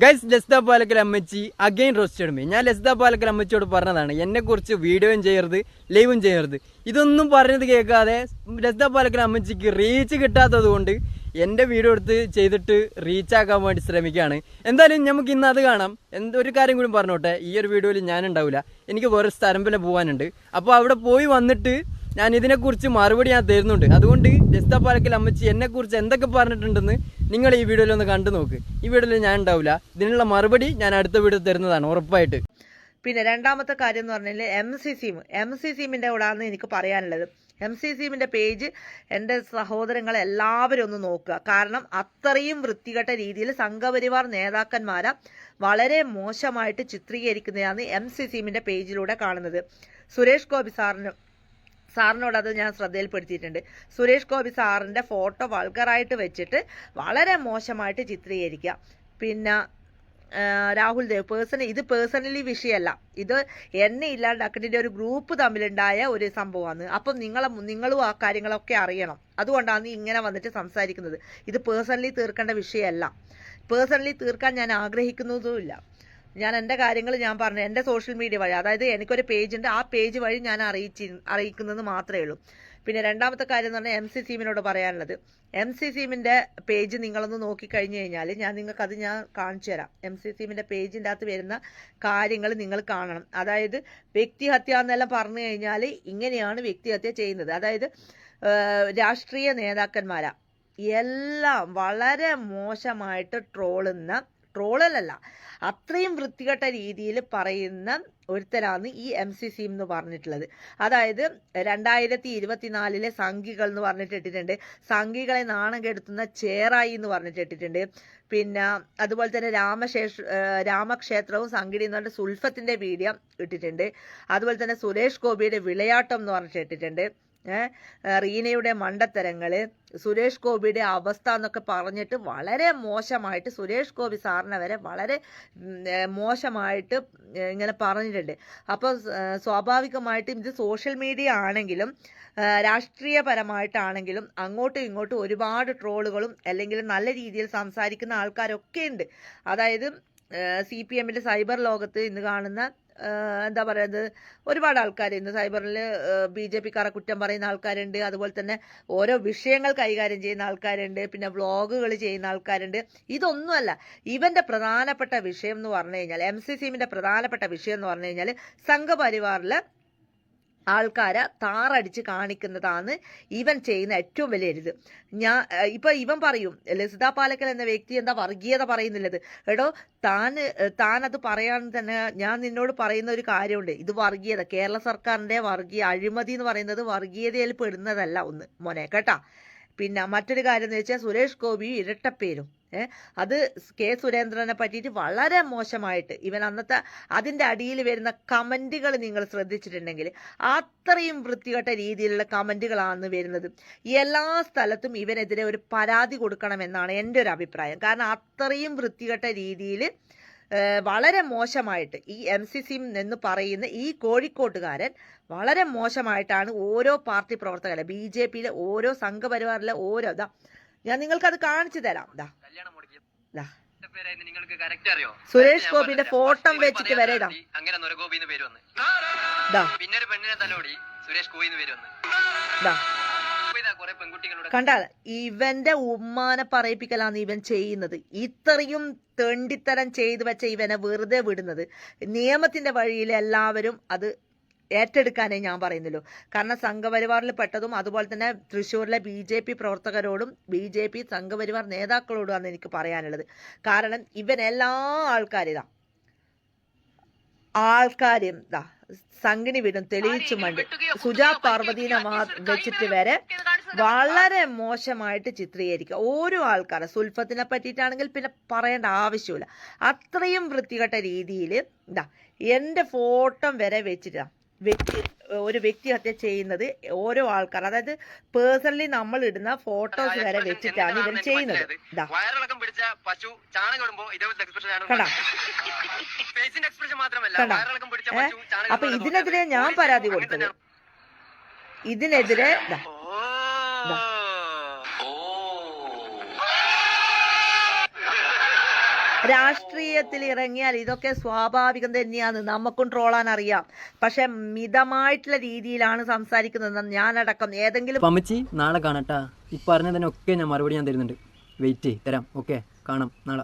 Guys ലസ്ത Palakkal അമ്മച്ചി again roasted me ഞാൻ ലസ്ത പാലക്കൽ അമ്മച്ചിയോട് പറഞ്ഞതാണ് എന്നെ കുറിച്ച് വീഡിയോയും ചെയ്യരുത് ലൈവും ചെയ്യരുത്. ഇതൊന്നും പറഞ്ഞത് കേൾക്കാതെ ലസ്ത പാലക്കൽ അമ്മച്ചിക്ക് റീച്ച് കിട്ടാത്തത് കൊണ്ട് എന്റെ വീഡിയോ എടുത്ത് ചെയ്തിട്ട് റീച്ചാക്കാൻ വേണ്ടി ശ്രമിക്കുകയാണ്. എന്തായാലും നമുക്ക് ഇന്ന് അത് കാണാം. എന്തൊരു കാര്യം കൂടി പറഞ്ഞോട്ടെ. ഈ ഒരു വീഡിയോയിൽ ഞാൻ ഉണ്ടാവില്ല എനിക്ക് വേറെ സ്ഥലം പോകാനുണ്ട് അപ്പോൾ അവിടെ പോയി വന്നിട്ട് ഞാൻ ഇതിനെക്കുറിച്ച് മറുപടി ഞാൻ തരുന്നുണ്ട്. അതുകൊണ്ട് ജസ്ത പാലക്കൽ അമ്മച്ചി എന്നെക്കുറിച്ച് എന്തൊക്കെ പറഞ്ഞിട്ടുണ്ടെന്ന് നിങ്ങൾ ഈ വീഡിയോയിൽ ഒന്ന് കണ്ടു നോക്ക്. ഈ വീഡിയോയിൽ ഞാൻ ഉണ്ടാവില്ല ഇതിനുള്ള മറുപടി ഞാൻ അടുത്ത വീഡിയോ തരുന്നതാണ് ഉറപ്പായിട്ട്. പിന്നെ രണ്ടാമത്തെ കാര്യം എന്ന് പറഞ്ഞാൽ എം സി സിം. എം സി സിമിന്റെ കൂടാന്ന് എനിക്ക് പറയാനുള്ളത്. എം സി സിമിന്റെ പേജ് എന്റെ സഹോദരങ്ങൾ എല്ലാവരും ഒന്ന് നോക്കുക. കാരണം അത്രയും വൃത്തികെട്ട രീതിയിൽ സംഘപരിവാർ നേതാക്കന്മാരെ വളരെ മോശമായിട്ട് ചിത്രീകരിക്കുന്നതാണ് എം സി സിമിന്റെ പേജിലൂടെ കാണുന്നത്. സുരേഷ് ഗോപി സാറിന് സാറിനോട് അത് ഞാൻ ശ്രദ്ധയിൽപ്പെടുത്തിയിട്ടുണ്ട്. സുരേഷ് ഗോപി സാറിന്റെ ഫോട്ടോ വൾഗറായിട്ട് വെച്ചിട്ട് വളരെ മോശമായിട്ട് ചിത്രീകരിക്കുക. പിന്നെ രാഹുൽ ദേവ് പേഴ്സണലി ഇത് പേഴ്സണലി വിഷയമല്ല ഇത് എന്നെ ഇല്ലാണ്ടാക്കുന്നതിന്റെ ഒരു ഗ്രൂപ്പ് തമ്മിലുണ്ടായ ഒരു സംഭവമാണ്. അപ്പം നിങ്ങളെ നിങ്ങളും ആ കാര്യങ്ങളൊക്കെ അറിയണം. അതുകൊണ്ടാണ് ഇങ്ങനെ വന്നിട്ട് സംസാരിക്കുന്നത്. ഇത് പേഴ്സണലി തീർക്കേണ്ട വിഷയമല്ല പേഴ്സണലി തീർക്കാൻ ഞാൻ ആഗ്രഹിക്കുന്നതുമില്ല. ഞാൻ എന്റെ കാര്യങ്ങൾ ഞാൻ പറഞ്ഞു എന്റെ സോഷ്യൽ മീഡിയ വഴി അതായത് എനിക്കൊരു പേജ് ഉണ്ട് ആ പേജ് വഴി ഞാൻ അറിയിച്ചി അറിയിക്കുന്നത് മാത്രമേ ഉള്ളൂ. പിന്നെ രണ്ടാമത്തെ കാര്യം എന്ന് പറഞ്ഞാൽ എം സി സീമിനോട് പറയാനുള്ളത്. എം സി സീമിന്റെ പേജ് നിങ്ങളൊന്ന് നോക്കിക്കഴിഞ്ഞു കഴിഞ്ഞാൽ ഞാൻ നിങ്ങൾക്കത് ഞാൻ കാണിച്ചു തരാം. എം സി സീമിന്റെ പേജിന്റെ അകത്ത് വരുന്ന കാര്യങ്ങൾ നിങ്ങൾ കാണണം. അതായത് വ്യക്തിഹത്യ എന്നെല്ലാം പറഞ്ഞു കഴിഞ്ഞാൽ ഇങ്ങനെയാണ് വ്യക്തിഹത്യ ചെയ്യുന്നത്. അതായത് രാഷ്ട്രീയ നേതാക്കന്മാരാ. എല്ലാം വളരെ മോശമായിട്ട് ട്രോളുന്ന ട്രോളലല്ല അത്രയും വൃത്തികെട്ട രീതിയിൽ പറയുന്ന ഒരുത്തരാണ് ഈ എം സി സി എന്ന് പറഞ്ഞിട്ടുള്ളത്. അതായത് രണ്ടായിരത്തി ഇരുപത്തിനാലിലെ സംഘികൾ എന്ന് പറഞ്ഞിട്ട് ഇട്ടിട്ടുണ്ട്. സംഘികളെ നാണം കെടുത്തുന്ന ചേറായി എന്ന് പറഞ്ഞിട്ട് ഇട്ടിട്ടുണ്ട്. പിന്നെ അതുപോലെ തന്നെ രാമശേഷ രാമക്ഷേത്രവും സംഘിടി എന്ന് പറഞ്ഞിട്ട് സുൽഫത്തിന്റെ വീഡിയോ ഇട്ടിട്ടുണ്ട്. അതുപോലെ തന്നെ സുരേഷ് ഗോപിയുടെ വിളയാട്ടം എന്ന് പറഞ്ഞിട്ട് ഇട്ടിട്ടുണ്ട്. റീനയുടെ മണ്ടത്തരങ്ങൾ സുരേഷ് ഗോപിയുടെ അവസ്ഥ എന്നൊക്കെ പറഞ്ഞിട്ട് വളരെ മോശമായിട്ട് സുരേഷ് ഗോപി സാറിനെ വരെ വളരെ മോശമായിട്ട് ഇങ്ങനെ പറഞ്ഞിട്ടുണ്ട്. അപ്പോൾ സ്വാഭാവികമായിട്ടും ഇത് സോഷ്യൽ മീഡിയ ആണെങ്കിലും രാഷ്ട്രീയപരമായിട്ടാണെങ്കിലും അങ്ങോട്ടും ഇങ്ങോട്ടും ഒരുപാട് ട്രോളുകളും അല്ലെങ്കിൽ നല്ല രീതിയിൽ സംസാരിക്കുന്ന ആൾക്കാരൊക്കെ ഉണ്ട്. അതായത് സി പി എമ്മിന്റെ സൈബർ ലോകത്ത് ഇന്ന് കാണുന്ന എന്താ പറയുന്നത് ഒരുപാട് ആൾക്കാർ സൈബറിൽ ബി ജെ പിക്കാരെ കുറ്റം പറയുന്ന ആൾക്കാരുണ്ട്. അതുപോലെ തന്നെ ഓരോ വിഷയങ്ങൾ കൈകാര്യം ചെയ്യുന്ന ആൾക്കാരുണ്ട്. പിന്നെ വ്ളോഗുകൾ ചെയ്യുന്ന ആൾക്കാരുണ്ട്. ഇതൊന്നുമല്ല. ഇവന്റെ പ്രധാനപ്പെട്ട വിഷയം എന്ന് പറഞ്ഞു കഴിഞ്ഞാൽ എം സി സിമിന്റെ പ്രധാനപ്പെട്ട വിഷയം എന്ന് പറഞ്ഞു കഴിഞ്ഞാൽ സംഘപരിവാറിലെ ആൾക്കാരെ താറടിച്ച് കാണിക്കുന്നതാണ് ഇവൻ ചെയ്യുന്ന ഏറ്റവും വലിയ ഇത് ഞാൻ ഇപ്പൊ ഇവൻ പറയും ലസിത പാലക്കൽ എന്ന വ്യക്തി എന്താ വർഗീയത പറയുന്നില്ലത്. എടോ താൻ താൻ അത് പറയാൻ തന്നെ ഞാൻ നിന്നോട് പറയുന്ന ഒരു കാര്യമുണ്ട്. ഇത് വർഗീയത. കേരള സർക്കാരിന്റെ വർഗീയ അഴിമതി എന്ന് പറയുന്നത് വർഗീയതയിൽ പെടുന്നതല്ല ഒന്ന്. മോനെ കേട്ടാ? പിന്നെ മറ്റൊരു കാര്യം എന്ന് വെച്ചാൽ സുരേഷ് ഗോപി ഇരട്ടപ്പേരും അത് കെ സുരേന്ദ്രനെ പറ്റിയിട്ട് വളരെ മോശമായിട്ട് ഇവൻ അന്നത്തെ അതിന്റെ അടിയിൽ വരുന്ന കമന്റുകൾ നിങ്ങൾ ശ്രദ്ധിച്ചിട്ടുണ്ടെങ്കിൽ അത്രയും വൃത്തികെട്ട രീതിയിലുള്ള കമന്റുകളാണ് വരുന്നത്. എല്ലാ സ്ഥലത്തും ഇവനെതിരെ ഒരു പരാതി കൊടുക്കണമെന്നാണ് എന്റെ ഒരു അഭിപ്രായം. കാരണം അത്രയും വൃത്തികെട്ട രീതിയിൽ വളരെ മോശമായിട്ട് ഈ എം സി സി എന്ന് പറയുന്ന ഈ കോഴിക്കോട്ടുകാരൻ വളരെ മോശമായിട്ടാണ് ഓരോ പാർട്ടി പ്രവർത്തകരെ ബി ജെ പിയിലെ ഓരോ സംഘപരിവാറിലെ ഓരോ ഇതാ ഞാൻ നിങ്ങൾക്കത് കാണിച്ചു തരാം. ദാ ദാ. സുരേഷ് ഗോപിന്റെ ഫോട്ടോ വെച്ചിട്ട് വരെ ഇതാ അങ്ങനെ നൊരഗോപി പേര് വന്ന്. പിന്നെ ഒരു പെണ്ണിനെ തലോടി സുരേഷ് ഗോപി പേര് വന്ന്. കണ്ടാൽ ഇവന്റെ ഉമ്മാനെ പറയിപ്പിക്കലാണ് ഇവൻ ചെയ്യുന്നത്. ഇത്രയും തെണ്ടിത്തരം ചെയ്തു വെച്ച ഇവനെ വെറുതെ വിടുന്നത്. നിയമത്തിന്റെ വഴിയിൽ എല്ലാവരും അത് ഏറ്റെടുക്കാനേ ഞാൻ പറയുന്നുള്ളൂ. കാരണം സംഘപരിവാറിൽ പെട്ടതും അതുപോലെ തന്നെ തൃശ്ശൂരിലെ ബി ജെ പി പ്രവർത്തകരോടും ബി ജെ പി സംഘപരിവാർ നേതാക്കളോടുമാണ് എനിക്ക് പറയാനുള്ളത്. കാരണം ഇവൻ എല്ലാ ആൾക്കാരും ഇതാ ആൾക്കാരും സംഗിനി സംഗിണി വിടും തെളിയിച്ചു മണ്ടി. സുജാ പാർവതീനെ വെച്ചിട്ട് വരെ വളരെ മോശമായിട്ട് ചിത്രീകരിക്കുക. ഓരോ ആൾക്കാരെ സുൽഫത്തിനെ പറ്റിയിട്ടാണെങ്കിൽ പിന്നെ പറയേണ്ട ആവശ്യമില്ല. അത്രയും വൃത്തികെട്ട രീതിയിൽ ഇതാ എന്റെ ഫോട്ടോ വരെ വെച്ചിട്ടാ വ്യക്തി ഒരു വ്യക്തി ഹത്യ ചെയ്യുന്നത് ഓരോ ആൾക്കാർ അതായത് പേഴ്സണലി നമ്മൾ ഇടുന്ന ഫോട്ടോസ് വരെ വെച്ചിട്ടാണ് ഇവർ ചെയ്യുന്നത്. ഇതാ വയറിളക്കം പിടിച്ച പശു ചാണകം ഇടുമ്പോ ഇതേപോലത്തെ എക്സ്പ്രഷൻ ആണ് കണ്ടാ. ഫേസിന്റെ എക്സ്പ്രഷൻ മാത്രമല്ല കണ്ടാ? വയറിളക്കം പിടിച്ച ഏ? പശു ചാണകം അപ്പൊ ഇതിനെതിരെ ഞാൻ പരാതി കൊടുത്തത്. ഇതിനെതിരെ ദാ ഓ ദാ. ഓ രാഷ്ട്രീയത്തിൽ ഇറങ്ങിയാൽ ഇതൊക്കെ സ്വാഭാവികം തന്നെയാണ്. നമുക്കും ട്രോളാൻ അറിയാം. പക്ഷെ മിതമായിട്ടുള്ള രീതിയിലാണ് സംസാരിക്കുന്നത്. ഞാനടക്കം ഏതെങ്കിലും പമ്മച്ചി നാളെ കാണട്ടാ. ഈ പറഞ്ഞതിനൊക്കെ ഞാൻ മറുപടി ഞാൻ തരുന്നുണ്ട്. വെയിറ്റ് തരാം. ഓക്കെ കാണാം. നാളെ.